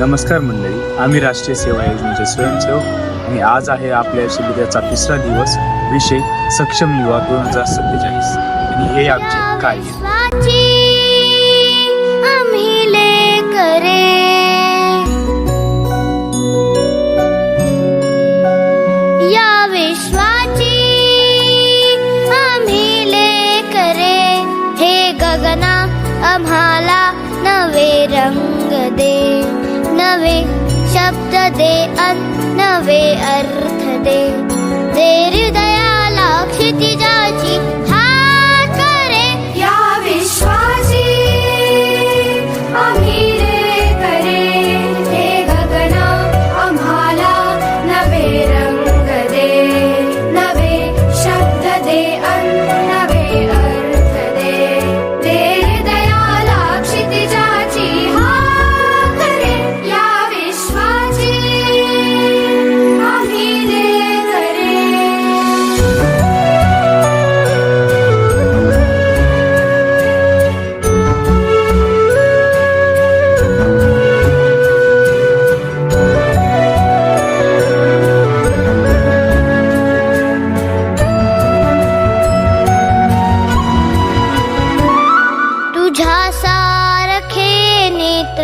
नमस्कार मंडळी आम्ही राष्ट्रीय सेवा योजनेचे स्वयंसेवक आणि आज आहे आपल्या शिबिराचा तिसरा दिवस विषय सक्षम युवा दोन हजार सत्तेचाळीस. आणि हे आमचे कार्य. या आम्ही हे गगना आम्हाला नवे रंग दे. शब्द दे अन्न वे अर्थ दे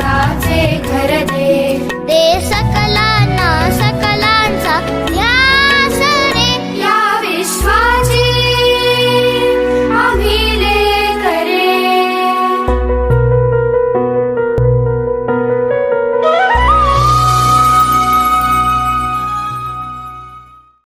나